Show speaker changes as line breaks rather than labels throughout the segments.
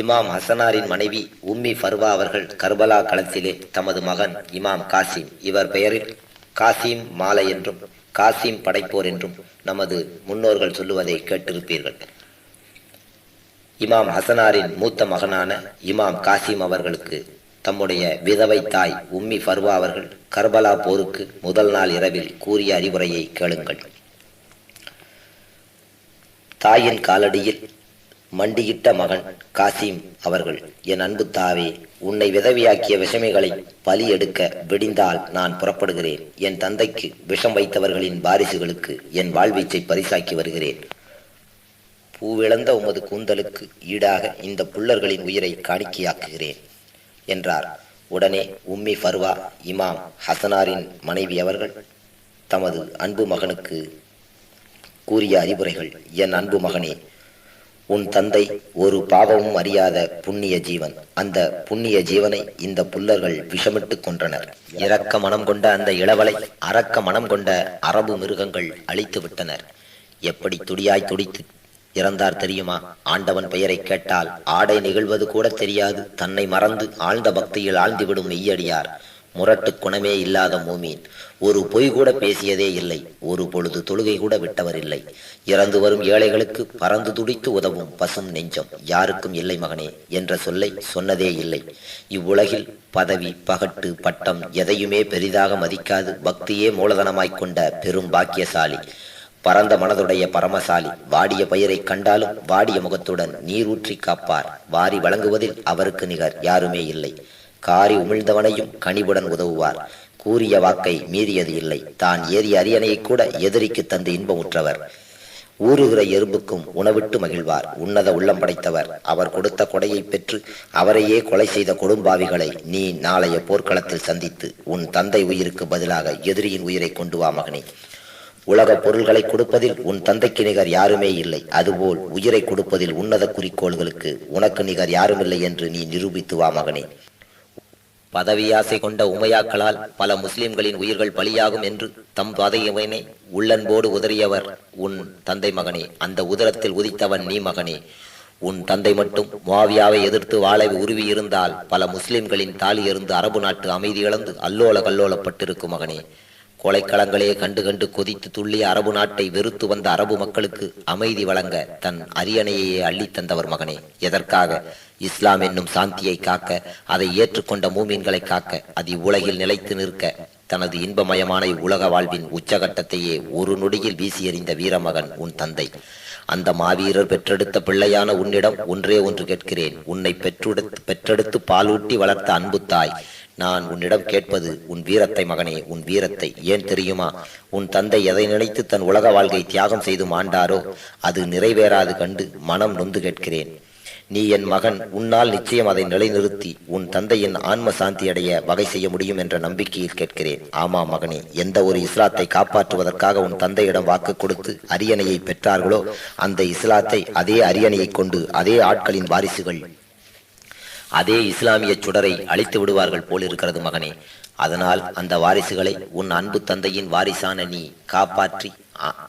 இமாம் ஹசனாரின் மனைவி உம்மி ஃபர்வா அவர்கள் கர்பலா களத்திலே தமது மகன் இமாம் காசிம். இவர் பெயரில் காசிம் மாலை என்றும் காசிம் படைப்போர் என்றும் நமது முன்னோர்கள் சொல்லுவதை கேட்டிருப்பீர்கள். இமாம் ஹசனாரின் மூத்த மகனான இமாம் காசிம் அவர்களுக்கு தம்முடைய விதவை தாய் உம்மி ஃபர்வா அவர்கள் கர்பலா போருக்கு முதல் நாள் இரவில் கூறிய அறிவுரையை கேளுங்கள். தாயின் காலடியில் மண்டியிட்ட மகன் காசிம் அவர்கள் என் அன்பு தாவே உன்னை விதவியாக்கிய விஷமிகளை பலி எடுக்க விடிந்தால் நான் புறப்படுகிறேன். என் தந்தைக்கு விஷம் வைத்தவர்களின் வாரிசுகளுக்கு என் வாழ்வீச்சை பரிசாக்கி வருகிறேன். பூவிழந்த உமது கூந்தலுக்கு ஈடாக இந்த புல்லர்களின் உயிரை காணிக்கையாக்குகிறேன் என்றார். உடனே உம்மி ஃபர்வா இமாம் ஹசனாரின் மனைவி அவர்கள் தமது அன்பு மகனுக்கு கூறிய அறிவுரைகள் என் அன்பு மகனே உன் தந்தை ஒரு பாவமும் அறியாத புண்ணிய ஜீவன். அந்த புண்ணிய ஜீவனை இந்த புல்லர்கள் விஷமிட்டு கொன்றனர். இரக்க மனம் கொண்ட அந்த இளவலை அரக்க மனம் கொண்ட அரபு மிருகங்கள் அழித்து விட்டனர். எப்படி துடியாய் துடித்து இறந்தார் தெரியுமா? ஆண்டவன் பெயரை கேட்டால் ஆடை நிகழ்வது கூட தெரியாது. தன்னை மறந்து ஆழ்ந்த பக்தியில் ஆழ்ந்துவிடும் மெய்யடியார். முரட்டு குணமே இல்லாத மூமீன். ஒரு பொய் கூட பேசியதே இல்லை. ஒரு பொழுது தொழுகை கூட விட்டவர் இல்லை இறந்து வரும் ஏழைகளுக்கு பறந்து துடித்து உதவும் பசும் நெஞ்சம் யாருக்கும் இல்லை மகனே என்ற சொல்லை சொன்னதே இல்லை. இவ்வுலகில் பதவி பகட்டு பட்டம் எதையுமே பெரிதாக மதிக்காது பக்தியே மூலதனமாய்க் கொண்ட பெரும் பாக்கியசாலி. பரந்த மனதுடைய பரமசாலி வாடிய பயிரை கண்டாலும் வாடிய முகத்துடன் நீரூற்றி காப்பார். வாரி வழங்குவதில் அவருக்கு நிகர் யாருமே இல்லை. காரி உமிழ்ந்தவனையும் கனிவுடன் உதவுவார். கூறிய வாக்கை மீறியது இல்லை. தான் ஏறிய அரியணையை கூட எதிரிக்கு தந்து இன்பமுற்றவர். ஊறுகிற எறும்புக்கும் உணவிட்டு மகிழ்வார். உன்னத உள்ளம் படைத்தவர். அவர் கொடுத்த கொடையை பெற்று அவரையே கொலை செய்த கொடும்பாவிகளை நீ நாளைய போர்க்களத்தில் சந்தித்து உன் தந்தை உயிருக்கு பதிலாக எதிரியின் உயிரை கொண்டு வா மகனே. உலக பொருள்களை கொடுப்பதில் உன் தந்தைக்கு நிகர் யாருமே இல்லை. அதுபோல் உயிரை கொடுப்பதில் உன்னத குறிக்கோள்களுக்கு உனக்கு நிகர் யாருமில்லை என்று நீ நிரூபித்து வா மகனே. பதவியாசை கொண்ட உமையாக்களால் பல முஸ்லிம்களின் உயிர்கள் பலியாகும் என்று தம் பதையவனை உள்ளன்போடு உதறியவர் உன் தந்தை மகனே. அந்த உதரத்தில் உதித்தவன் நீ மகனே. உன் தந்தை மட்டும் மாவியாவை எதிர்த்து வாழை உருவி இருந்தால் பல முஸ்லிம்களின் தாலி இருந்து அரபு நாட்டு அமைதி இழந்து அல்லோல கல்லோலப்பட்டிருக்கும் மகனே. கொலைக்களங்களே கண்டு கண்டு கொதித்து துள்ளிய அரபு நாட்டை வெறுத்து வந்த அரபு மக்களுக்கு அமைதி வழங்க தன் அரியணையையே அள்ளித் தந்தவர் மகனே. எதற்காக? இஸ்லாம் என்னும் சாந்தியை காக்க அதை ஏற்றுக்கொண்ட மூமீன்களை காக்க அது இவ்வுலகில் நிலைத்து நிற்க தனது இன்பமயமான இவ்வுலக வாழ்வின் உச்சகட்டத்தையே ஒரு நொடியில் வீசி எறிந்த வீரமகன் உன் தந்தை. அந்த மாவீரர் பெற்றெடுத்த பிள்ளையான உன்னிடம் ஒன்றே ஒன்று கேட்கிறேன். உன்னை பெற்றெடுத்து பெற்றெடுத்து பாலூட்டி வளர்த்த அன்பு தாய் நான் உன்னிடம் கேட்பது உன் வீரத்தை மகனே உன் வீரத்தை ஏன் தெரியுமா? உன் தந்தை எதை நினைத்து தன் உலக வாழ்க்கை தியாகம் செய்து மாண்டாரோ அது நிறைவேறாது கண்டு மனம் நொந்து கேட்கிறேன். நீ என் மகன் உன்னால் நிச்சயம் அதை நிலைநிறுத்தி உன் தந்தையின் ஆன்ம சாந்தி அடைய வகை செய்ய முடியும் என்ற நம்பிக்கையில் கேட்கிறேன். ஆமா மகனே எந்த ஒரு இஸ்லாத்தை காப்பாற்றுவதற்காக உன் தந்தையிடம் வாக்கு கொடுத்து அரியணையை பெற்றார்களோ அந்த இஸ்லாத்தை அதே அரியணையை கொண்டு அதே ஆட்களின் வாரிசுகள் அதே இஸ்லாமிய சுடரை அழித்து விடுவார்கள் போல் இருக்கிறது மகனே. அதனால் அந்த வாரிசுகளை உன் அன்பு தந்தையின் வாரிசான நீ காப்பாற்றி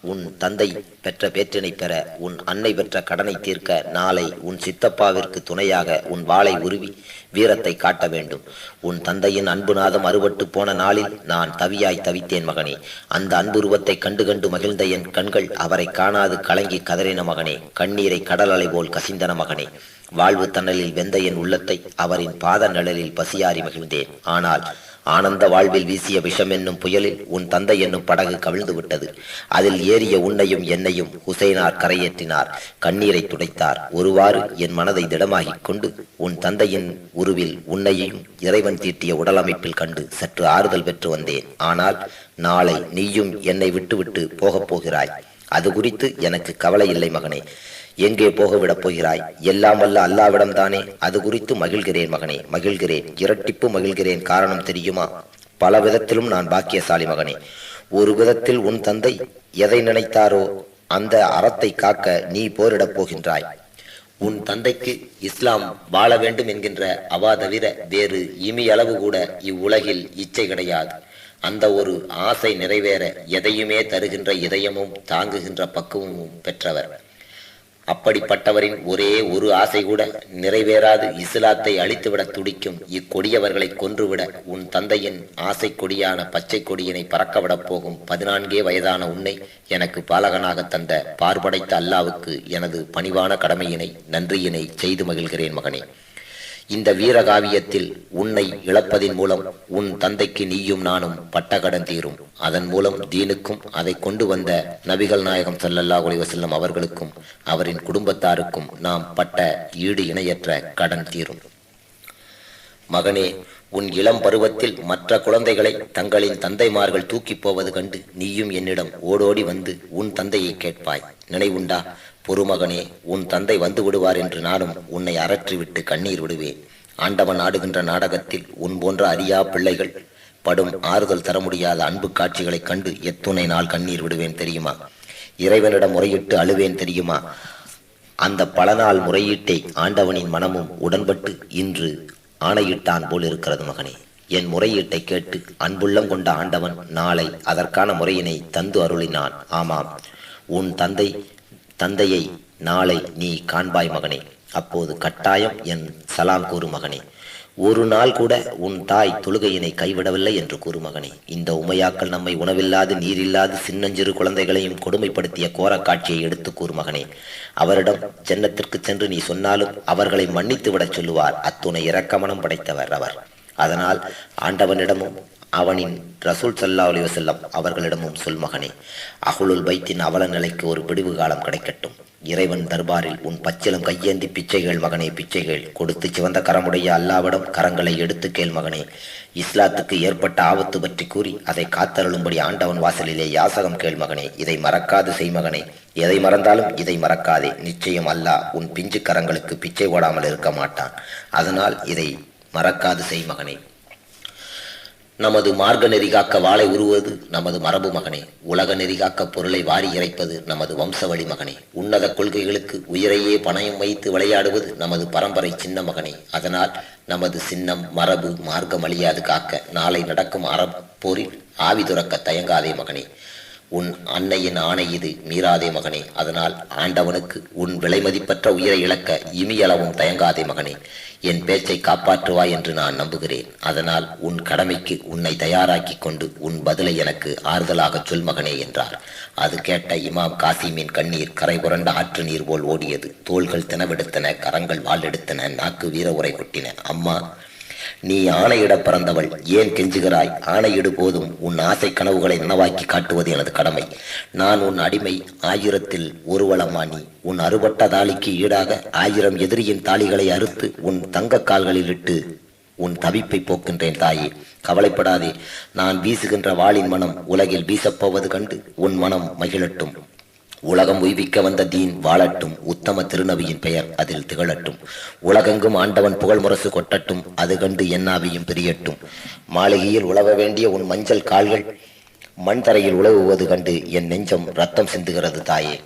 உன் தந்தை பெற்ற பேற்றினை பெற உன் அன்னை பெற்ற கடனை தீர்க்க நாளை உன் சித்தப்பாவிற்கு துணையாக உன் வாளை உருவி வீரத்தை காட்ட வேண்டும். உன் தந்தையின் அன்புநாதம் அறுபட்டு போன நாளில் நான் தவியாய் தவித்தேன் மகனே. அந்த அன்புருவத்தை கண்டு கண்டு மகிழ்ந்த என் கண்கள் அவரை காணாது கலங்கி கதறின மகனே. கண்ணீரை கடல் அலை போல் கசிந்தன மகனே. வாழ்வு தன்னலில் வெந்த என் உள்ளத்தை அவரின் பாத நிழலில் பசியாறி மகிழ்ந்தேன். ஆனால் ஆனந்த வாழ்வில் வீசிய விஷம் என்னும் புயலில் உன் தந்தை என்னும் படகு கவிழ்ந்து விட்டது. அதில் ஏறிய உன்னையும் என்னையும் ஹுசைனார் கரையேற்றினார். கண்ணீரை துடைத்தார். ஒருவாறு என் மனதை திடமாகிக் கொண்டு உன் தந்தையின் உருவில் உன்னையும் இறைவன் தீட்டிய உடலமைப்பில் கண்டு சற்று ஆறுதல் பெற்று வந்தேன். ஆனால் நாளை நீயும் என்னை விட்டுவிட்டு போகப் போகிறாய். அது குறித்து எனக்கு கவலை இல்லை மகனே. எங்கே போக விடப் போகிறாய்? எல்லாம் வல்ல அல்லாவிடம் தானே. அது குறித்து மகிழ்கிறேன் மகனே மகிழ்கிறேன். இரட்டிப்பு மகிழ்கிறேன். காரணம் தெரியுமா? பல விதத்திலும் நான் பாக்கியசாலி மகனே. ஒரு விதத்தில் உன் தந்தை எதை நினைத்தாரோ அந்த அறத்தை காக்க நீ போரிடப் போகின்றாய். உன் தந்தைக்கு இஸ்லாம் வாழ வேண்டும் என்கின்ற அவா தவிர வேறு இமி அளவு கூட இவ்வுலகில் இச்சை கிடையாது. அந்த ஒரு ஆசை நிறைவேற எதையுமே தருகின்ற இதயமும் தாங்குகின்ற பக்குவமும் பெற்றவர். அப்படிப்பட்டவரின் ஒரே ஒரு ஆசை கூட நிறைவேறாது. இஸ்லாத்தை அழித்துவிட துடிக்கும் இக்கொடியவர்களை கொன்றுவிட உன் தந்தையின் ஆசை கொடியான பச்சை கொடியினை பறக்கவிடப் போகும் பதினான்கே வயதான உன்னை எனக்கு பாலகனாக தந்த பார்படைத்த அல்லாவுக்கு எனது பணிவான கடமையினை நன்றியினை செய்து மகிழ்கிறேன் மகனே. இந்த வீரகாவியத்தில் உன்னை இழப்பதின் மூலம் உன் தந்தைக்கு நீயும் நானும் பட்டகடன் தீரும். அதன் மூலம் தீனுக்கும் அதை கொண்டு வந்த நபிகள் நாயகம் சல்லல்லா அலைஹி அவர்களுக்கும் அவரின் குடும்பத்தாருக்கும் நாம் பட்ட ஈடு இணையற்ற கடன் தீரும். மகனே உன் இளம் பருவத்தில் மற்ற குழந்தைகளை தங்களின் தந்தைமார்கள் தூக்கிப் போவது கண்டு நீயும் என்னிடம் ஓடோடி வந்து உன் தந்தையை கேட்பாய். நினைவுண்டா பொறுமகனே உன் தந்தை வந்து விடுவார் என்று நானும் உன்னை அரற்றிவிட்டு கண்ணீர் விடுவேன். ஆண்டவன் ஆடுகின்ற நாடகத்தில் உன் போன்ற அறியா பிள்ளைகள் படும் ஆறுதல் தர முடியாத அன்பு காட்சிகளைக் கண்டு எத்துணை நாள் கண்ணீர் விடுவேன் தெரியுமா? இறைவனிடம் முறையிட்டு அழுவேன் தெரியுமா? அந்த பல நாள் முறையீட்டை ஆண்டவனின் மனமும் உடன்பட்டு இன்று ஆணையிட்டான் போல் இருக்கிறது மகனே. என் முறையீட்டை கேட்டு அன்புள்ளம் கொண்ட ஆண்டவன் நாளை அதற்கான முறையினை தந்து அருளினான். ஆமாம் உன் தந்தை தந்தையை நாளை நீ காண்பாய் மகனே. அப்போது கட்டாயம் என் சலாம் கூறு மகனே. ஒரு நாள் கூட உன் தாய் தொழுகையினை கைவிடவில்லை என்று கூறு மகனே. இந்த உமையாக்கள் நம்மை உணவில்லாது நீரில்லாது சின்னஞ்சிறு குழந்தைகளையும் கொடுமைப்படுத்திய கோர காட்சியை எடுத்து கூறு மகனே. அவரிடம் ஜன்னத்திற்கு சென்று நீ சொன்னாலும் அவர்களை மன்னித்து விடச் சொல்லுவார். அத்துணை இரக்கமனம் படைத்தவர் அவர். அதனால் ஆண்டவனிடமும் அவனின் ரசூல் சல்லா அலி வசல்லம் அவர்களிடமும் சொல் மகனே அகுலுல் பைத்தின் அவல நிலைக்கு ஒரு விடுவு காலம் கிடைக்கட்டும். இறைவன் தர்பாரில் உன் பச்சிலம் கையேந்தி பிச்சைகள் மகனே பிச்சைகள் கொடுத்து சிவந்த கரமுடைய அல்லாவிடம் கரங்களை எடுத்து கேள் மகனே. இஸ்லாத்துக்கு ஏற்பட்ட ஆபத்து பற்றி கூறி அதை காத்தருளும்படி ஆண்டவன் வாசலிலே யாசகம் கேள் மகனே. இதை மறக்காது செய் மகனே. எதை மறந்தாலும் இதை மறக்காதே. நிச்சயம் அல்லாஹ் உன் பிஞ்சு கரங்களுக்கு பிச்சை ஓடாமல் இருக்க மாட்டான். அதனால் இதை மறக்காது செய் மகனே. நமது மார்க்க நெறிகாக்க வாளை உருவது நமது மரபு மகனே. உலக நெறிகாக்க பொருளை வாரி இறைப்பது நமது வம்சவழி மகனே. உன்னத கொள்கைகளுக்கு உயிரையே பணயம் வைத்து விளையாடுவது நமது பரம்பரை சின்ன மகனே. அதனால் நமது சின்னம் மரபு மார்க்கம் அழியாது காக்க நாளை நடக்கும் அறப்போரில் ஆவி துறக்க தயங்காதே மகனே. உன் அன்னையின் ஆணை இது. மீறாதே மகனே. அதனால் ஆண்டவனுக்கு உன் விலைமதிப்பற்ற உயிரை இழக்க இமியளவும் தயங்காதே மகனே. என் பேச்சை காப்பாற்றுவாய் என்று நான் நம்புகிறேன். அதனால் உன் கடமைக்கு உன்னை தயாராக்கிக் கொண்டு உன் பதிலை எனக்கு ஆறுதலாகச் சொல் மகனே என்றார். அது கேட்ட இமாம் காசிமின் கண்ணீர் கரை புரண்ட ஆற்று நீர் போல் ஓடியது. தோள்கள் தினவெடுத்தன கரங்கள் வாள் எடுத்தன நாக்கு வீர உரை கொட்டின. அம்மா நீ ஆணையிட பிறந்தவள். ஏன் கெஞ்சுகிறாய்? ஆணையிடு போதும். உன் ஆசை கனவுகளை நனவாக்கி காட்டுவது எனது கடமை. நான் உன் அடிமை. ஆயிரத்தில் ஒருவளம்மா நீ. உன் அறுபட்ட தாலிக்கு ஈடாக ஆயிரம் எதிரியின் தாலிகளை அறுத்து உன் தங்க கால்களில் இட்டு உன் தவிப்பை போக்கின்றேன் தாயே. கவலைப்படாதே. நான் வீசுகின்ற வாளின் மனம் உலகில் வீசப்போவது கண்டு உன் மனம் மகிழட்டும். உலகம் உய்விக்க வந்த தீன் வாழட்டும் உத்தம திருநபியின் பெயர் அதில் திகழட்டும். உலகெங்கும் ஆண்டவன் புகழ் முரசு கொட்டட்டும் அது கண்டு என்னாவியும் பிரியட்டும். மாளிகையில் உழவ வேண்டிய உன் மஞ்சள் கால்கள் மண் தரையில் உழவுவது கண்டு என் நெஞ்சம் ரத்தம் சிந்துகிறது தாயே.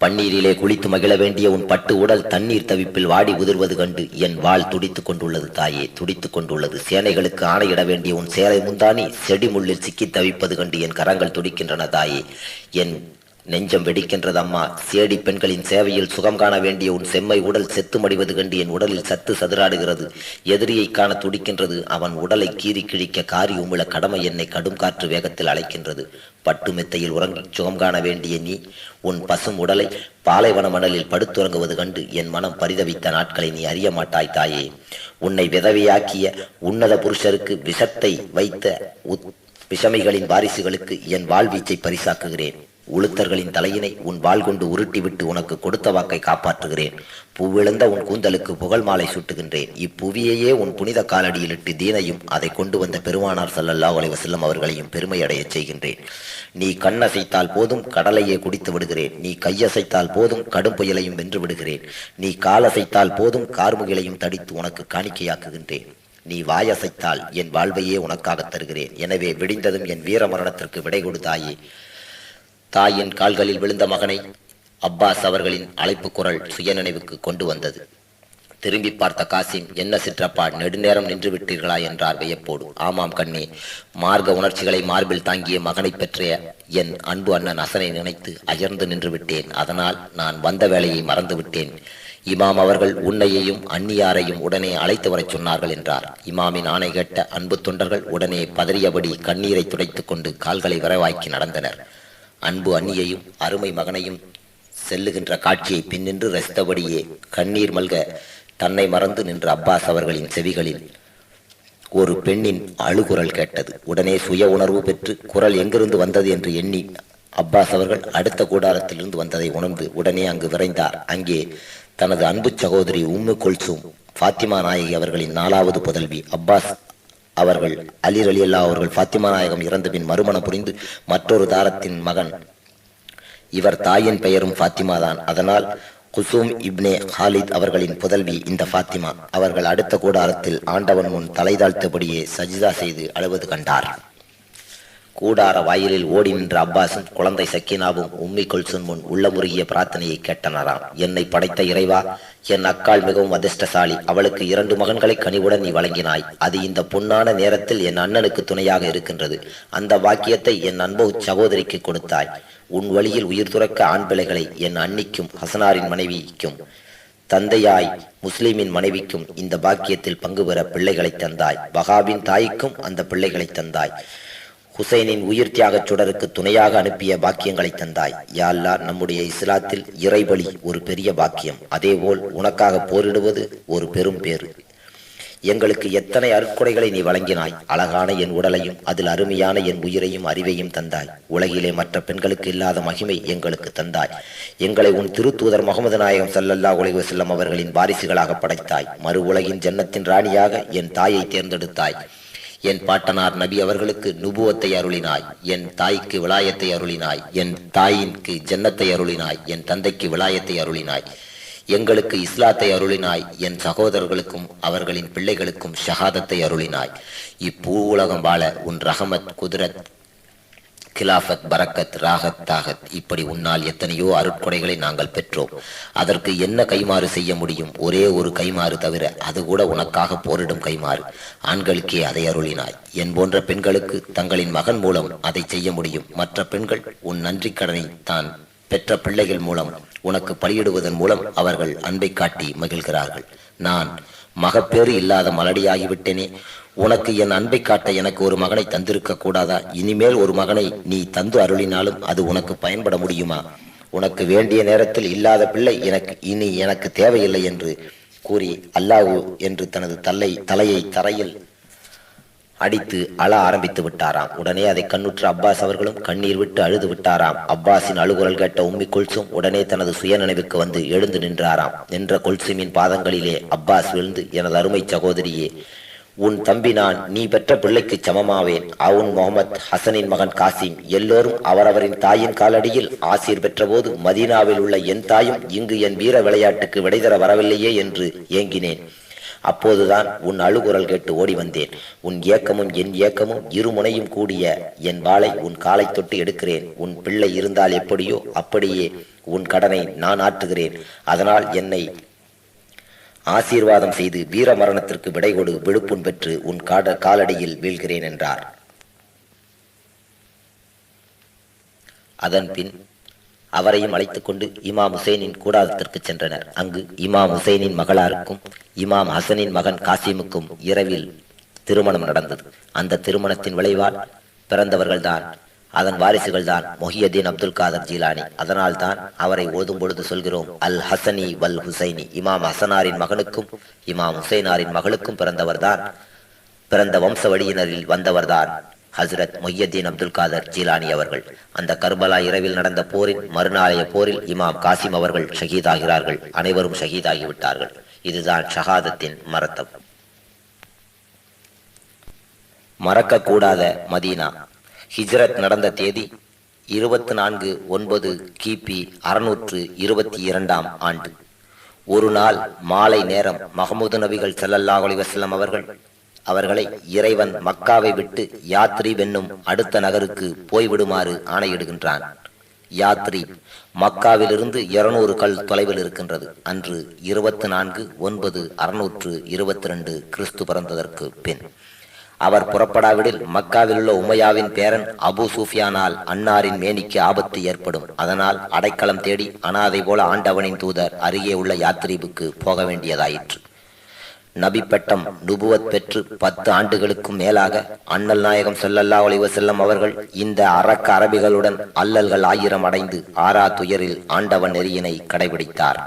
பன்னீரிலே குளித்து மகிழ வேண்டிய உன் பட்டு உடல் தண்ணீர் தவிப்பில் வாடி உதிர்வது கண்டு என் வாள் துடித்துக் கொண்டுள்ளது தாயே துடித்துக் கொண்டுள்ளது. சேனைகளுக்கு ஆணையிட வேண்டிய உன் சேலை முந்தானி செடி முள்ளில் சிக்கி தவிப்பது கண்டு என் கரங்கள் துடிக்கின்றன தாயே. என் நெஞ்சம் வெடிக்கின்றது அம்மா சேடி பெண்களின் சேவையில் சுகம் காண வேண்டிய உன் செம்மை உடல் செத்து மடிவது கண்டு என் உடலில் சத்து சதுராடுகிறது. எதிரியை காண துடிக்கின்றது. அவன் உடலை கீறி கிழிக்க காரி உமிழ கடமை என்னை கடும் காற்று வேகத்தில் அழைக்கின்றது. பட்டு மெத்தையில் உறங்கி சுகம் காண வேண்டிய நீ உன் பசும் உடலை பாலைவன மணலில் படுத்துறங்குவது கண்டு என் மனம் பரிதவித்த நாட்களை நீ அறிய மாட்டாய் தாயே. உன்னை விதவையாக்கிய உன்னத புருஷருக்கு விஷத்தை வைத்த உத் விஷமிகளின் வாரிசுகளுக்கு என் வாழ்வீச்சை பரிசாக்குகிறேன். உளுத்தர்களின் தலையினை உன் வாள் கொண்டு உருட்டிவிட்டு உனக்கு கொடுத்த வாக்கை காப்பாற்றுகிறேன். பூவிழந்த உன் கூந்தலுக்கு புகழ் மாலை சூட்டுகின்றேன். இப்புவியையே உன் புனித காலடியில் இட்டு தீனையும் அதை கொண்டு வந்த பெருமானார் சல்லல்லா அலைஹி செல்லும் அவர்களையும் பெருமையடையச் செய்கின்றேன். நீ கண்ணசைத்தால் போதும் கடலையே குடித்து விடுகிறேன். நீ கையசைத்தால் போதும் கடும் புயலையும் வென்று விடுகிறேன். நீ காலசைத்தால் போதும் கார்முகிலையும் தடித்து உனக்கு காணிக்கையாக்குகின்றேன். நீ வாயசைத்தால் என் வாழ்வையே உனக்காகத் தருகிறேன். எனவே விடிந்ததும் என் வீர மரணத்திற்கு விடை கொடுத்தாயே. தாயின் கால்களில் விழுந்த மகனை அப்பாஸ் அவர்களின் அழைப்பு குரல் சுயநினைவுக்கு கொண்டு வந்தது. திரும்பி பார்த்த காசிம் என்ன சிற்றப்பா நெடுநேரம் நின்று விட்டீர்களா என்றார் வியப்போடு. ஆமாம் கண்ணே மார்க்க உணர்ச்சிகளை மார்பில் தாங்கிய மகனை பெற்ற என் அன்பு அண்ணன் அசனை நினைத்து அயர்ந்து நின்று விட்டேன் அதனால் நான் வந்த வேலையை மறந்து விட்டேன் இமாம் அவர்கள் உன்னையையும் அந்நியாரையும் உடனே அழைத்து வரச் சொன்னார்கள் என்றார். இமாமின் ஆணை கேட்ட அன்பு தொண்டர்கள் உடனே பதறியபடி கண்ணீரை துடைத்துக் கொண்டு கால்களை விரைவாக்கி நடந்தனர். அன்பு அண்ணியையும் அருமை மகனையும் செல்லுகின்ற காட்சியை பின்னின்று ரசித்தபடியே கண்ணீர் மல்க தன்னை மறந்து நின்ற அப்பாஸ் அவர்களின் செவிகளில் ஒரு பெண்ணின் அழுகுரல் கேட்டது. உடனே சுய உணர்வு பெற்று குரல் எங்கிருந்து வந்தது என்று எண்ணி அப்பாஸ் அவர்கள் அடுத்த கூடாரத்திலிருந்து வந்ததை உணர்ந்து உடனே அங்கு விரைந்தார். அங்கே தனது அன்பு சகோதரி உம்மு கொல்சும் ஃபாத்திமா நாயகி அவர்களின் நாலாவது புதல்வி அப்பாஸ் அவர்கள் அலி அலி அல்லா அவர்கள் ஃபாத்திமா நாயகம் இறந்த பின் மறுமணம் புரிந்து மற்றொரு தாரத்தின் மகன். இவர் தாயின் பெயரும் ஃபாத்திமா தான். அதனால் குசூம் இப்னே ஹாலித் அவர்களின் புதல்வி இந்த ஃபாத்திமா. அவர்கள் அடுத்த கூடாரத்தில் ஆண்டவன் முன் தலை தாழ்த்தபடியே சஜிதா செய்து அழுவது கண்டார். கூடார வாயிலில் ஓடி நின்ற அப்பாஸும் குழந்தை சக்கீனாவும் உம்மி கொல்சுன் முன் உள்ள முருகிய பிரார்த்தனையை கேட்டனராம். என்னை படைத்த இறைவா என் அக்காள் மிகவும் அதிர்ஷ்டசாலி. அவளுக்கு இரண்டு மகன்களை கனிவுடன் நீ வழங்கினாய். அது இந்த பொன்னான நேரத்தில் என் அண்ணனுக்கு துணையாக இருக்கின்றது. அந்த வாக்கியத்தை என் அன்பு சகோதரிக்கு கொடுத்தாய். உன் வழியில் உயிர் துறக்க ஆண் பிள்ளைகளை என் அன்னிக்கும் ஹசனாரின் மனைவிக்கும் தந்தையாய் முஸ்லிமின் மனைவிக்கும் இந்த பாக்கியத்தில் பங்கு பெற பிள்ளைகளை தந்தாய். பகாவின் தாய்க்கும் அந்த பிள்ளைகளை தந்தாய். ஹுசைனின் உயிர் தியாகச் சுடருக்கு துணையாக அனுப்பிய பாக்கியங்களை தந்தாய். யா அல்லாஹ் நம்முடைய இஸ்லாத்தில் இறைபலி ஒரு பெரிய பாக்கியம். அதேபோல் உனக்காக போரிடுவது ஒரு பெரும் பேறு. எங்களுக்கு எத்தனை அற்கொடைகளை நீ வழங்கினாய்? அழகான என் உடலையும் அதில் அருமையான என் உயிரையும் அறிவையும் தந்தாய். உலகிலே மற்ற பெண்களுக்கு இல்லாத மகிமை எங்களுக்கு தந்தாய். எங்களை உன் திருத்தூதர் முகமது நாயகம் சல்லல்லா உலக செல்லம் அவர்களின் வாரிசுகளாக படைத்தாய். மறு உலகின் ஜன்னத்தின் ராணியாக என் தாயை தேர்ந்தெடுத்தாய். என் பாட்டனார் நபி அவர்களுக்கு நுபுவத்தை அருளினாய். என் தாய்க்கு விளாயத்தை அருளினாய். என் தாயின்க்கு ஜன்னத்தை அருளினாய். என் தந்தைக்கு விளாயத்தை அருளினாய். எங்களுக்கு இஸ்லாத்தை அருளினாய். என் சகோதரர்களுக்கும் அவர்களின் பிள்ளைகளுக்கும் ஷஹாதத்தை அருளினாய். இப்பூ உலகம் வாழ உன் ரஹமத் குதிரத் கிலாஃபத் பரக்கத் ராகத் தாகத். இப்படி உன்னால் எத்தனையோ அருட்கொடைகளை நாங்கள் பெற்றோம். அதற்கு என்ன கைமாறு செய்ய முடியும்? ஒரே ஒரு கைமாறு தவிர அது கூட உனக்காக போரிடும் கைமாறு ஆண்களுக்கே அதை அருளினாய். என் போன்ற பெண்களுக்கு தங்களின் மகன் மூலம் அதை செய்ய முடியும். மற்ற பெண்கள் உன் நன்றி கடனை தான் பெற்ற பிள்ளைகள் மூலம் உனக்கு பலியிடுவதன் மூலம் அவர்கள் அன்பை காட்டி மகிழ்கிறார்கள். நான் மகப்பேறு இல்லாத மலடியாகிவிட்டேனே. உனக்கு என் அன்பை காட்ட எனக்கு ஒரு மகனை தந்திருக்க கூடாதா? இனிமேல் ஒரு மகனை நீ தந்து அருளினாலும் அது உனக்கு பயன்பட முடியுமா? உனக்கு வேண்டிய நேரத்தில் இல்லாத பிள்ளை எனக்கு இனி எனக்கு தேவையில்லை என்று கூறி அல்லாஹு என்று தனது தலை தலையை தரையில் அடித்து அழ ஆரம்பித்து விட்டாராம். உடனே அதை கண்ணுற்ற அப்பாஸ் அவர்களும் கண்ணீர் விட்டு அழுது விட்டாராம். அப்பாஸின் அழுகுரல் கேட்ட உம்மி கொல்சும் உடனே தனது சுய நினைவுக்கு வந்து எழுந்து நின்றாராம். நின்ற கொல்சுமின் பாதங்களிலே அப்பாஸ் விழுந்து எனது அருமை சகோதரியே உன் தம்பி நான் நீ பெற்ற பிள்ளைக்கு சமமாவேன். அவுன் முகமது ஹசனின் மகன் காசிம் எல்லோரும் அவரவரின் தாயின் காலடியில் ஆசீர் பெற்றபோது மதீனாவில் உள்ள என் தாயும் இங்கு என் வீர விளையாட்டுக்கு விடைதர வரவில்லையே என்று ஏங்கினேன். அப்போதுதான் உன் அழுகுரல் கேட்டு ஓடி வந்தேன். உன் ஏக்கமும் என் ஏக்கமும் இருமுனையும் கூடிய என் வாளை உன் காலை தொட்டு எடுக்கிறேன். உன் பிள்ளை இருந்தால் எப்படியோ அப்படியே உன் கடனை நான் ஆற்றுகிறேன். அதனால் என்னை ஆசீர்வாதம் செய்து வீர மரணத்திற்கு விடை கொடு விழுப்புண் பெற்று உன் காட காலடியில் வீழ்கிறேன் என்றார். அதன் பின் அவரையும் அழைத்துக் கொண்டு இமாம் ஹுசைனின் கூடாரத்திற்கு சென்றனர். அங்கு இமாம் ஹுசைனின் மகளாருக்கும் இமாம் ஹசனின் மகன் காசிமுக்கும் இரவில் திருமணம் நடந்தது. அந்த திருமணத்தின் விளைவால் பிறந்தவர்கள்தான் அதன் வாரிசுகள் தான் மொஹியதீன் அப்துல் காதர் ஜீலானி. அதனால் தான் அவரை ஓதும் பொழுது சொல்கிறோம் அல் ஹசனி வல் ஹுசைனி. இமாம் ஹசனாரின் மகனுக்கும் இமாம் ஹுசைனாரின் மகளுக்கும் பிறந்தவர்தான் பிறந்த வம்ச வழியினரில் வந்தவர்தான் ஹசரத் மொய்யத்தீன் அப்துல் காதர் ஜீலானி அவர்கள். அந்த கர்பலா இரவில் நடந்த போரின் மறுநாளைய போரில் இமாம் காசிம் அவர்கள் ஷஹீதாகிறார்கள். அனைவரும் ஷஹீதாகிவிட்டார்கள். இதுதான் ஷஹாதத்தின் மரத்தம். மறக்கக்கூடாத மதீனா. ஹிஜ்ரத் நடந்த தேதி இருபத்தி நான்கு ஒன்பது கிபி அறுநூற்று இருபத்தி இரண்டாம் ஆண்டு. ஒரு நாள் மாலை நேரம் மஹமூது நபிகள் ஸல்லல்லாஹு அலைஹி அவர்கள் அவர்களை இறைவன் மக்காவை விட்டு யாத்ரி வென்னும் அடுத்த நகருக்கு போய்விடுமாறு ஆணையிடுகின்றான். யாத்ரி மக்காவிலிருந்து இருநூறு கல் தொலைவில் இருக்கின்றது. அன்று இருபத்தி நான்கு ஒன்பது அறுநூற்று இருபத்தி ரெண்டு கிறிஸ்து பிறந்ததற்கு பின். அவர் புறப்படாவிடில் மக்காவில் உள்ள உமையாவின் பேரன் அபு சூஃபியானால் அன்னாரின் மேனிக்கு ஆபத்து ஏற்படும். அதனால் அடைக்கலம் தேடி அனாதை போல ஆண்டவனின் தூதர் அருகே உள்ள யாத்ரீபுக்கு போக வேண்டியதாயிற்று. நபி பட்டம் நுபுவத் பெற்று பத்து ஆண்டுகளுக்கும் மேலாக அண்ணல் நாயகம் செல்லல்லா அலைஹி வஸல்லம் அவர்கள் இந்த அரக்க அரபிகளுடன் அல்லல்கள் ஆயிரம் அடைந்து ஆறா துயரில் ஆண்டவன் நெறியினை கடைபிடித்தார்.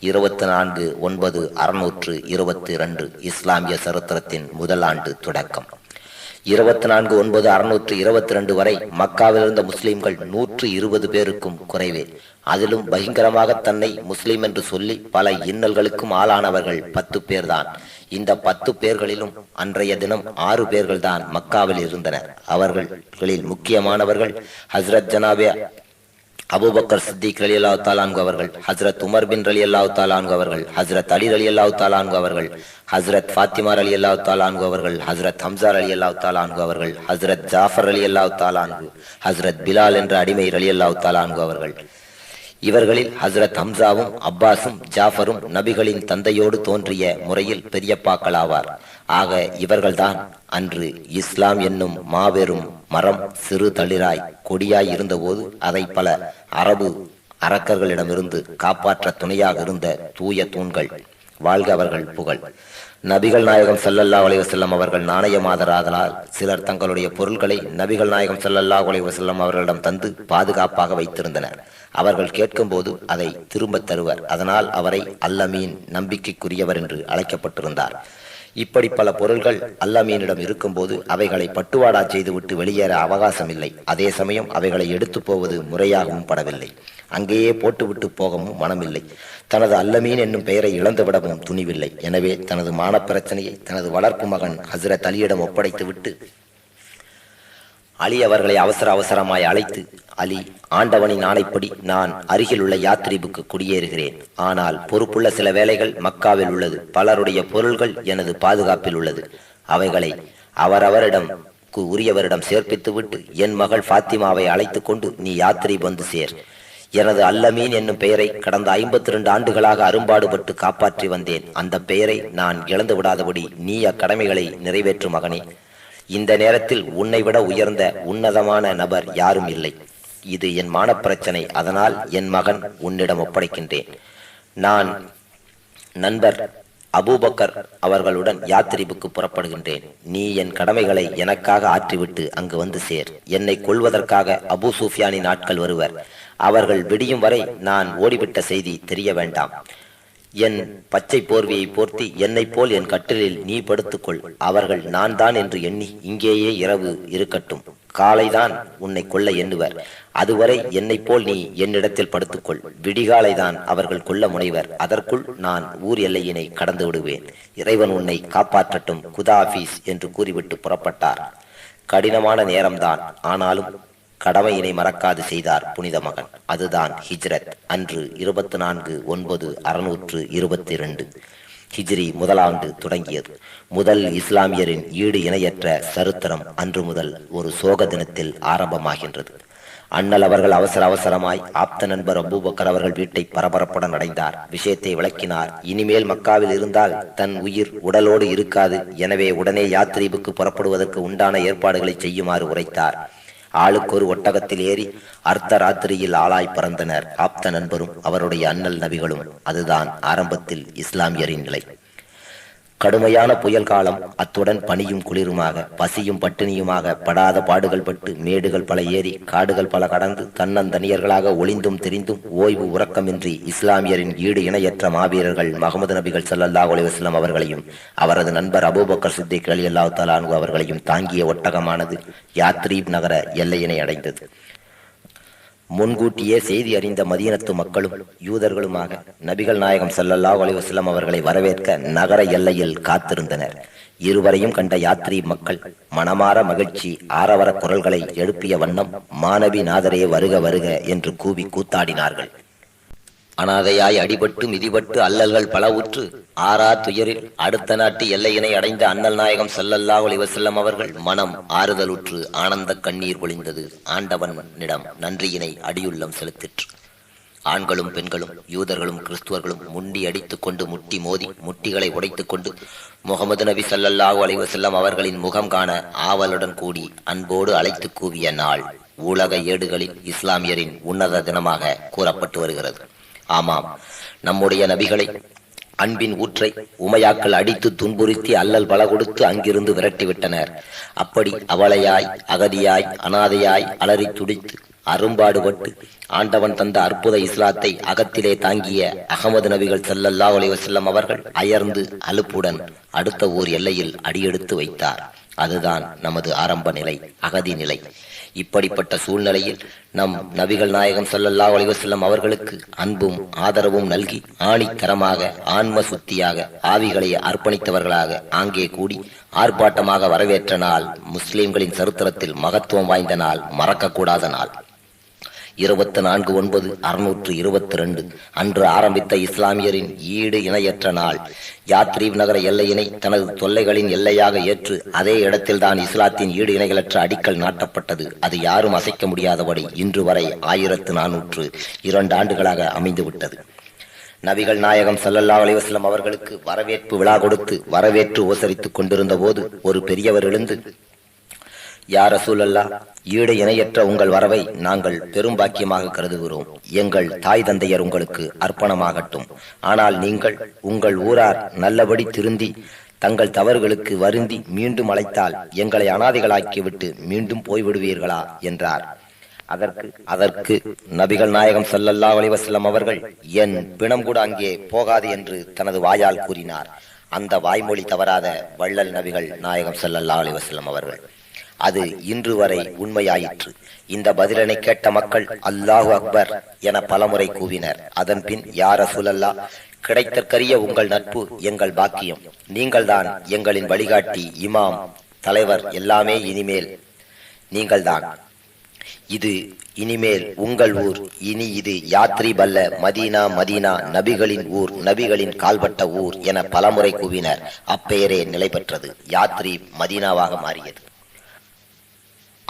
இருபத்தி நான்கு ஒன்பது அறுநூற்று இருபத்தி இரண்டு இஸ்லாமிய சரித்திரத்தின் முதல் ஆண்டு தொடக்கம். இருபத்தி நான்கு ஒன்பது அறுநூற்று இருபத்தி ரெண்டு வரை மக்காவில் இருந்த முஸ்லிம்கள் நூற்று இருபது பேருக்கும் குறைவே. அதிலும் பயங்கரமாக தன்னை முஸ்லிம் என்று சொல்லி பல இன்னல்களுக்கும் ஆளானவர்கள் பத்து பேர்தான். இந்த பத்து பேர்களிலும் அன்றைய தினம் ஆறு பேர்கள் தான் மக்காவில் இருந்தனர். அவர்களில் முக்கியமானவர்கள் ஹஸ்ரத் ஜனாபே அபுபக்கர் சித்திக் அலி அல்லாஹ் தாலான்கு அவர்கள் ஹஸ்ரத் உமர் பின் அலி அல்லாஹ் தாலான்கு அவர்கள் ஹஸ்ரத் அலி அலி அல்லாஹ் தாலான்கு அவர்கள் ஹஸ்ரத் ஃபாத்திமார் அலி அல்லாஹ் தாலான்கு அவர்கள் ஹஸ்ரத் ஹம்சார் அலி அல்லாஹ் தாலான்கு அவர்கள் ஹஸ்ரத் ஜாஃபர் அலி அல்லாஹ் தாலான்கு ஹஸ்ரத் பிலால் என்ற அடிமை அலி அல்லாஹ் தாலான்கு அவர்கள். இவர்களில் ஹஸ்ரத் ஹம்சாவும் அப்பாஸும் ஜாஃபரும் நபிகளின் தந்தையோடு தோன்றிய முறையில் பெரியப்பாக்களாவார். ஆக இவர்கள்தான் அன்று இஸ்லாம் என்னும் மாபெரும் மரம் சிறு தளிராய் கொடியாய் இருந்தபோது அதை பல அரபு அரக்கர்களிடமிருந்து காப்பாற்ற துணையாக இருந்த தூய தூண்கள். வாழ்க அவர்கள் புகழ். நபிகள் நாயகம் செல்லல்லா அலைஹி வஸல்லம் அவர்கள் நாணயமாதராதலால் சிலர் தங்களுடைய பொருள்களை நபிகள் நாயகம் செல்லல்லா அலைஹி அவர்களிடம் தந்து பாதுகாப்பாக வைத்திருந்தனர். அவர்கள் கேட்கும்போது அதை திரும்பத் தருவர். அதனால் அவரை அல்லமீன் நம்பிக்கைக்குரியவர் என்று அழைக்கப்பட்டிருந்தார். இப்படி பல பொருள்கள் அல்லமீனிடம் இருக்கும்போது அவைகளை பட்டுவாடா செய்துவிட்டு வெளியேற அவகாசம் இல்லை அதே சமயம் அவைகளை எடுத்து போவது முறையாகவும் படவில்லை. அங்கேயே போட்டுவிட்டு போகவும் மனமில்லை. தனது அல்லமீன் என்னும் பெயரை இழந்துவிடவும் துணிவில்லை. எனவே தனது மானப் பிரச்சனையை தனது வளர்ப்பு மகன் ஹசரத் அலியிடம் ஒப்படைத்துவிட்டு அலி அவர்களை அவசர அவசரமாய் அழைத்து அலி ஆண்டவனின் ஆணைப்படி நான் அருகில் உள்ள யாத்ரீபுக்கு குடியேறுகிறேன். ஆனால் பொறுப்புள்ள சில வேலைகள் மக்காவில் உள்ளது. பலருடைய பொருள்கள் எனது பாதுகாப்பில் உள்ளது. அவைகளை அவரவரிடம் கு- உரியவரிடம் சேர்ப்பித்துவிட்டு என் மகள் ஃபாத்திமாவை அழைத்துக் கொண்டு நீ யாத்திரை வந்து சேர். எனது அல்லமீன் என்னும் பெயரை கடந்த ஐம்பத்தி ரெண்டு ஆண்டுகளாக அரும்பாடுபட்டு காப்பாற்றி வந்தேன். அந்த பெயரை நான் இழந்து விடாதபடி நீ அக்கடமைகளை நிறைவேற்றும் மகனே. இந்த நேரத்தில் உன்னை விட உயர்ந்த உன்னதமான நபர் யாரும் இல்லை. இது என் மானப்பிரச்சனை. அதனால் என் மகன் உன்னிடம் ஒப்படைக்கின்றேன். நான் நண்பர் அபூபக்கர் அவர்களுடன் யாத்திரிப்புக்கு புறப்படுகின்றேன். நீ என் கடமைகளை எனக்காக ஆற்றிவிட்டு அங்கு வந்து சேர். என்னை கொள்வதற்காக அபு சூஃபியானின் ஆட்கள் வருவர் அவர்கள் விடியும் வரை நான் ஓடிவிட்ட செய்தி தெரிய வேண்டாம். என் பச்சை போர்வையை போர்த்தி என்னை போல் என் கட்டிலில் நீ படுத்துக்கொள். அவர்கள் நான் தான் என்று எண்ணி இங்கேயே இரவு இருக்கட்டும். காலைதான் உன்னை கொல்ல எண்ணுவர். அதுவரை என்னைப் போல் நீ என்னிடத்தில் படுத்துக்கொள். விடிகாலைதான் அவர்கள் கொல்ல முனைவர். அதற்குள் நான் ஊர் எல்லையினை கடந்து விடுவேன். இறைவன் உன்னை காப்பாற்றட்டும். குதாபீஸ் என்று கூறிவிட்டு புறப்பட்டார். கடினமான நேரம்தான். ஆனாலும் கடமையினை மறக்காது செய்தார் புனித மகன். அதுதான் ஹிஜ்ரத். அன்று இருபத்தி நான்கு ஒன்பது அறுநூற்று இருபத்தி இரண்டு ஹிஜ்ரி முதலாண்டு தொடங்கியது. முதல் இஸ்லாமியரின் ஈடு இணையற்ற சரித்திரம் அன்று முதல் ஒரு சோக தினத்தில் ஆரம்பமாகின்றது. அண்ணல் அவர்கள் அவசர அவசரமாய் ஆப்த நண்பர் அபூபக்கர் அவர்கள் வீட்டை பரபரப்புடன் அடைந்தார். விஷயத்தை விளக்கினார். இனிமேல் மக்காவில் இருந்தால் தன் உயிர் உடலோடு இருக்காது. எனவே உடனே யாத்ரீபுக்கு புறப்படுவதற்கு உண்டான ஏற்பாடுகளை செய்யுமாறு உரைத்தார். ஆளுக்கு ஒரு ஒட்டகத்தில் ஏறி அர்த்த ராத்திரியில் ஆளாய் பறந்தனர். ஆப்த நண்பரும் அவருடைய அண்ணல் நபிகளும். அதுதான் ஆரம்பத்தில் இஸ்லாமியரின் நிலை. கடுமையான புயல் காலம். அத்துடன் பனியும் குளிருமாக பசியும் பட்டினியுமாக படாத பாடுகள் பட்டு மேடுகள் பல ஏறி காடுகள் பல கடந்து தன்னந்தனியர்களாக ஒளிந்தும் திரிந்தும் ஓய்வு உறக்கமின்றி இஸ்லாமியரின் ஈடு இணையற்ற மாவீரர்கள் மகமது நபிகள் சல்லல்லா அலைஹி அவர்களையும் அவரது நண்பர் அபூபக்கர் சித்திக் அலி அல்லா தலானு அவர்களையும் தாங்கிய ஒட்டகமானது யாத்ரீப் நகர எல்லையினை அடைந்தது. முன்கூட்டியே செய்தி அறிந்த மதியனத்து மக்களும் யூதர்களுமாக நபிகள் நாயகம் செல்லல்லா அலைஹி அவர்களை வரவேற்க நகர எல்லையில் காத்திருந்தனர். இருவரையும் கண்ட யாத்ரி மக்கள் மனமாற மகிழ்ச்சி ஆரவர குரல்களை எழுப்பிய வண்ணம் மாணவி நாதரே வருக வருக என்று கூவி கூத்தாடினார்கள். அனாதையாய் அடிபட்டு மிதிபட்டு அல்லல்கள் பலவுற்று ஆறா துயரில் அடுத்த நாட்டு எல்லையினை அடைந்த அண்ணல் நாயகம் செல்லல்லா அலைஹி அவர்கள் மனம் ஆறுதலுற்று ஆனந்த கண்ணீர் பொழிந்தது ஆண்டவனிடம் நன்றியினை அடியுள்ளம் செலுத்திற்று. ஆண்களும் பெண்களும் யூதர்களும் கிறிஸ்துவர்களும் முண்டி அடித்துக் கொண்டு முட்டி மோதி முட்டிகளை உடைத்துக் கொண்டு முகமது நபி சல்லல்லாஹு அலைஹி செல்லம் அவர்களின் முகம் காண ஆவலுடன் கூடி அன்போடு அழைத்து கூவிய நாள் உலக ஏடுகளில் இஸ்லாமியரின் உன்னத தினமாக கூறப்பட்டு வருகிறது. ஆமாம். நம்முடைய நபிகளை அன்பின் ஊற்றை உமையாக்கள் அடித்து துன்புறுத்தி அல்லல் பல கொடுத்து அங்கிருந்து விரட்டிவிட்டனர். அப்படி அவளையாய் அகதியாய் அனாதையாய் அலறி துடித்து அரும்பாடுபட்டு ஆண்டவன் தந்த அற்புத இஸ்லாத்தை அகத்திலே தாங்கிய அகமது நபிகள் செல்லல்லா அலைஹி அவர்கள் அயர்ந்து அலுப்புடன் அடுத்த ஊர் எல்லையில் அடியெடுத்து வைத்தார். அதுதான் நமது ஆரம்ப நிலை அகதி நிலை. இப்படிப்பட்ட சூழ்நிலையில் நம் நபிகள் நாயகம் சல்லல்லா அலைஹி அவர்களுக்கு அன்பும் ஆதரவும் நல்கி ஆணித்தரமாக ஆன்ம சுத்தியாக ஆவிகளை அர்ப்பணித்தவர்களாக ஆங்கே கூடி ஆர்ப்பாட்டமாக வரவேற்ற நாள் முஸ்லிம்களின் சரித்திரத்தில் மகத்துவம் வாய்ந்த நாள் மறக்கக்கூடாத நாள். இருபத்தி நான்கு ஒன்பது அறுநூற்று இருபத்தி ரெண்டு அன்று ஆரம்பித்த இஸ்லாமியரின் ஈடு இணையற்ற நாள். யாத்ரீப் நகர எல்லையினை தனது தொல்லைகளின் எல்லையாக ஏற்று அதே இடத்தில்தான் இஸ்லாத்தின் ஈடு இணைகளற்ற அடிக்கல் நாட்டப்பட்டது. அது யாரும் அசைக்க முடியாதபடி இன்று வரை ஆயிரத்து நானூற்று இரண்டு ஆண்டுகளாக அமைந்துவிட்டது. நபிகள் நாயகம் சல்லல்லா அலிவாஸ்லம் அவர்களுக்கு வரவேற்பு விழா கொடுத்து வரவேற்று உபசரித்துக் கொண்டிருந்த போது ஒரு பெரியவர் எழுந்து யார் ரசூலல்லா ஈடு இணையற்ற உங்கள் வரவை நாங்கள் பெரும் பாக்கியமாக கருதுகிறோம். எங்கள் தாய் தந்தையர் உங்களுக்கு அர்ப்பணமாகட்டும். ஆனால் நீங்கள் உங்கள் ஊரார் நல்லபடி திருந்தி தங்கள் தவறுகளுக்கு வருந்தி மீண்டும் அழைத்தால் எங்களை அனாதைகளாக்கிவிட்டு மீண்டும் போய்விடுவீர்களா? என்றார். அதற்கு அதற்கு நபிகள் நாயகம் சல்லல்லா அலைஹி அவர்கள் என் பிணம் கூட அங்கே போகாது என்று தனது வாயால் கூறினார். அந்த வாய்மொழி தவறாத வள்ளல் நபிகள் நாயகம் சல்லல்லா அலிவசல்லம் அவர்கள். அது இன்று வரை உண்மையாயிற்று. இந்த பதிலனை கேட்ட மக்கள் அல்லாஹு அக்பர் என பலமுறை கூவினர். அதன் பின் யார் ரசூலல்லா கிடைத்தற்கரிய உங்கள் நட்பு எங்கள் பாக்கியம். நீங்கள்தான் எங்களின் வழிகாட்டி இமாம் தலைவர் எல்லாமே இனிமேல். நீங்கள்தான். இது இனிமேல் உங்கள் ஊர். இனி இது யாத்ரி பல்ல மதீனா மதீனா நபிகளின் ஊர் நபிகளின் கால்பட்ட ஊர் என பலமுறை கூவினர். அப்பெயரே நிலை பெற்றது யாத்ரி மதீனாவாக மாறியது.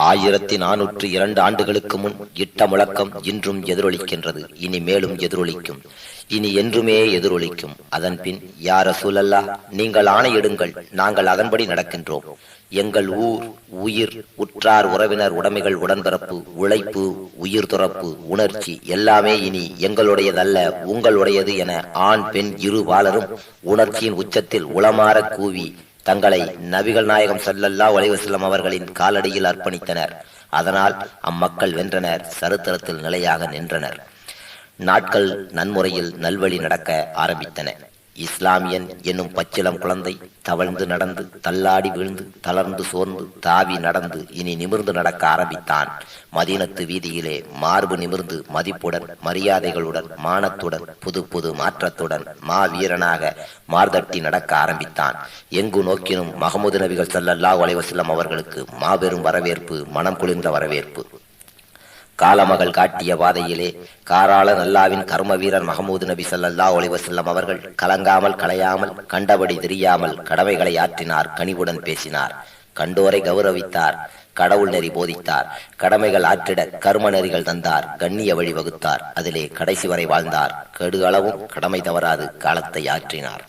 ஆயிரத்தி நானூற்று இரண்டு ஆண்டுகளுக்கு முன் இட்ட முழக்கம் இன்றும் எதிரொலிக்கின்றது. இனி மேலும் எதிரொலிக்கும். இனி என்றுமே எதிரொலிக்கும். அதன் பின் யார சூழல்லா நீங்கள் ஆணையிடுங்கள். நாங்கள் அதன்படி நடக்கின்றோம். எங்கள் ஊர் உயிர் உற்றார் உறவினர் உடைமைகள் உடன்பிறப்பு உழைப்பு உயிர் துறப்பு உணர்ச்சி எல்லாமே இனி எங்களுடையதல்ல உங்களுடையது என ஆண் பெண் இரு பாலரும் உணர்ச்சியின் உச்சத்தில் உளமாற கூவி தங்களை நபிகள் நாயகம் சல்லல்லா ஒலைவசல்லம் அவர்களின் காலடியில் அர்ப்பணித்தனர். அதனால் அம்மக்கள் வென்றனர் சரித்திரத்தில் நிலையாக நின்றனர். நாட்கள் நன்முறையில் நல்வழி நடக்க ஆரம்பித்தன. இஸ்லாமியன் என்னும் பச்சிளம் குழந்தை தவழ்ந்து நடந்து தள்ளாடி வீழ்ந்து தளர்ந்து சோர்ந்து தாவி நடந்து இனி நிமிர்ந்து நடக்க ஆரம்பித்தான். மதீனத்து வீதியிலே மார்பு நிமிர்ந்து மதிப்புடன் மரியாதைகளுடன் மானத்துடன் புது புது மாற்றத்துடன் மா வீரனாக மார்தட்டி நடக்க ஆரம்பித்தான். எங்கு நோக்கினும் மகமது நபிகள் செல்லல்லா அலைஹி அவர்களுக்கு மாபெரும் வரவேற்பு மனம் குளிர்ந்த வரவேற்பு. காலமகள் காட்டிய பாதையிலே காராள நல்லாவின் கர்ம வீரர் மகமூது நபி சல்லா ஒளிவசல்லம் அவர்கள் கலங்காமல் களையாமல் கண்டபடி தெரியாமல் கடமைகளை ஆற்றினார் கனிவுடன் பேசினார் கண்டோரை கௌரவித்தார் கடவுள் நெறி போதித்தார் கடமைகள் ஆற்றிட கர்ம நெறிகள் தந்தார் கண்ணிய வழி வகுத்தார் அதிலே கடைசி வரை வாழ்ந்தார் கெடு அளவும் கடமை தவறாது காலத்தை ஆற்றினார்.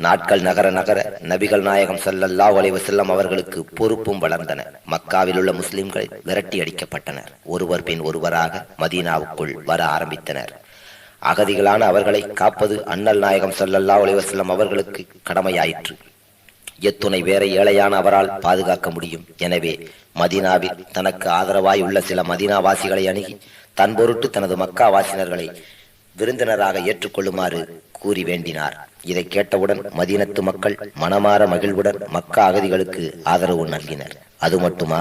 நாட்கள் நகர நகர நபிகள் நாயகம் சல்லல்லா அலைஹி செல்லம் அவர்களுக்கு பொறுப்பும் வளர்ந்தன. மக்காவில் உள்ள முஸ்லிம்கள் விரட்டி அடிக்கப்பட்டனர் ஒருவர் பின் ஒருவராக மதீனாவுக்குள் வர ஆரம்பித்தனர். அகதிகளான அவர்களை காப்பது அண்ணல் நாயகம் சல்லல்லா அலைஹி செல்லம் அவர்களுக்கு கடமையாயிற்று. எத்துணை வேற ஏழையான அவரால் பாதுகாக்க முடியும். எனவே மதீனாவில் தனக்கு ஆதரவாய் உள்ள சில மதீனாவாசிகளை அணுகி தன் பொருட்டு தனது மக்கா வாசினர்களை விருந்தினராக ஏற்றுக்கொள்ளுமாறு கூறி வேண்டினார். இதை கேட்டவுடன் மதீனத்து மக்கள் மனமாற மகிழ்வுடன் மக்கா அகதிகளுக்கு ஆதரவு நல்கினர். அது மட்டுமா?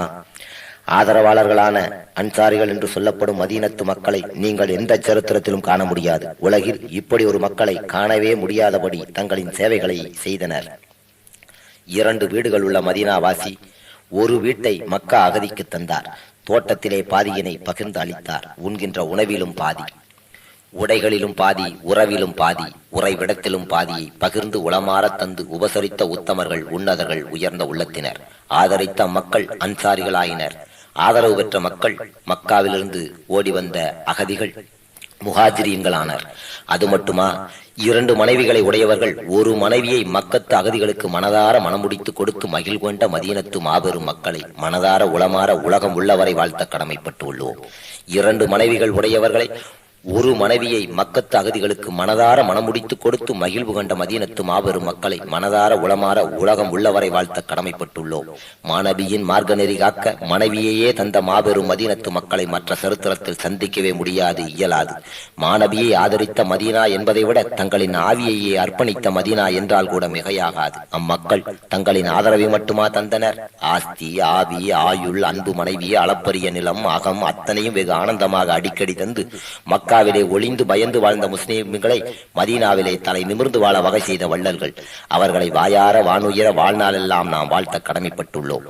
ஆதரவாளர்களான அன்சாரிகள் என்று சொல்லப்படும் மதீனத்து மக்களை நீங்கள் எந்த சரித்திரத்திலும் காண முடியாது. உலகில் இப்படி ஒரு மக்களை காணவே முடியாதபடி தங்களின் சேவைகளை செய்தனர். இரண்டு வீடுகள் உள்ள மதீனாவாசி ஒரு வீட்டை மக்கா அகதிக்கு தந்தார். தோட்டத்திலே பாதியினை பகிர்ந்து அளித்தார். உண்கின்ற உணவிலும் பாதி. உடைகளிலும் பாதி உறவிலும் பாதி உறைவிடத்திலும் பாதியை பகிர்ந்து உளமாறத் தந்து உபசரித்த உத்தமர்கள் உன்னதர்கள் உயர்ந்த உள்ளத்தினர். ஆதரித்த மக்கள் அன்சாரிகளாயினர். ஆதரவு பெற்ற மக்கள் மக்காவிலிருந்து ஓடி வந்த அகதிகள் முகாஜிரியங்களானர் அது மட்டுமா? இரண்டு மனைவிகளை உடையவர்கள் ஒரு மனைவியை மக்கத்து அகதிகளுக்கு மனதார மனமுடித்து கொடுத்து மகிழ் கொண்ட மதியனத்து மாபெரும் மக்களை மனதார உளமாற உலகம் உள்ளவரை வாழ்த்த கடமைப்பட்டு உள்ளோம் இரண்டு மனைவிகள் உடையவர்களை ஒரு மனைவியை மக்கத்து அகதிகளுக்கு மனதார மனமுடித்து கொடுத்து மகிழ்வு கண்ட மதீனத்து மாபெரும் மக்களை மனதார உளமாற உலகம் உள்ளவரை வாழ்த்த கடமைப்பட்டுள்ளோம். மாணவியின் மார்க்க நெறி காக்க மனைவியையே தந்த மாபெரும் மதீனத்து மக்களை மற்ற சரித்திரத்தில் சந்திக்கவே முடியாது இயலாது. மாணவியை ஆதரித்த மதீனா என்பதை விட தங்களின் ஆவியையே அர்ப்பணித்த மதீனா என்றால் கூட மிகையாகாது. அம்மக்கள் தங்களின் ஆதரவை மட்டுமா தந்தனர்? ஆஸ்தி ஆவி ஆயுள் அன்பு மனைவி அளப்பரிய நிலம் அகம் அத்தனையும் வெகு ஆனந்தமாக அடிக்கடி தந்து மக்கள் மக்காவிலே ஒளிந்து பயந்து வாழ்ந்த முஸ்லீம்களை மதீனாவிலே தலை நிமிர்ந்து வாழ வகை செய்த வள்ளல்கள். அவர்களை வாயார வானுயர வாழ்நாளெல்லாம் நாம் வாழ்த்த கடமைப்பட்டுள்ளோம்.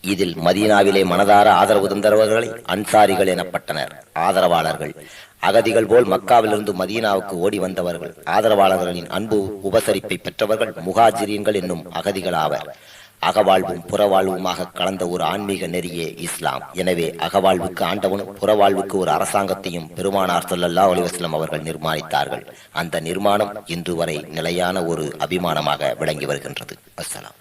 இதில் மதீனாவிலே மனதார ஆதரவு தந்தவர்களை அன்சாரிகள் எனப்பட்டனர். ஆதரவாளர்கள். அகதிகள் போல் மக்காவிலிருந்து மதீனாவுக்கு ஓடி வந்தவர்கள். ஆதரவாளர்களின் அன்பு உபசரிப்பை பெற்றவர்கள் முகாஜிரியன்கள் என்னும் அகதிகள் ஆவர் அகவாழ்வும் புறவாழ்வுமாக கலந்த ஒரு ஆன்மீக நெறியே இஸ்லாம். எனவே அகவாழ்வுக்கு ஆண்டவனும் புறவாழ்வுக்கு ஒரு அரசாங்கத்தையும் பெருமானார் சொல்லல்லா அலிவாஸ்லம் அவர்கள் நிர்மாணித்தார்கள். அந்த நிர்மாணம் இன்று வரை நிலையான ஒரு அபிமானமாக விளங்கி வருகின்றது. அஸ்லாம்